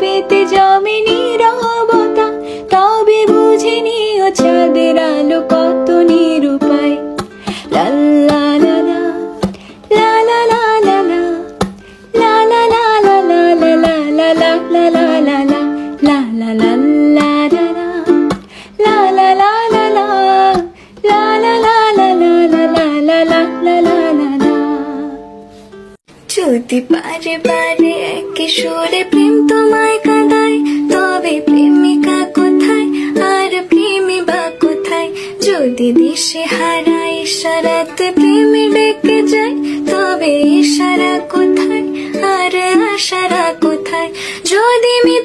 পেতে যামিনী যদি বারে বারে একই সুরে প্রেম তোমায় কাঁদায়, তবে প্রেমিকা কোথায়? আর প্রেমী বা কোথায়? যদি দিশে হারায় ইশারাতে প্রেমী ডেকে যায়, তবে ইশারা কোথায়? আর আশারা কোথায়? যদি মি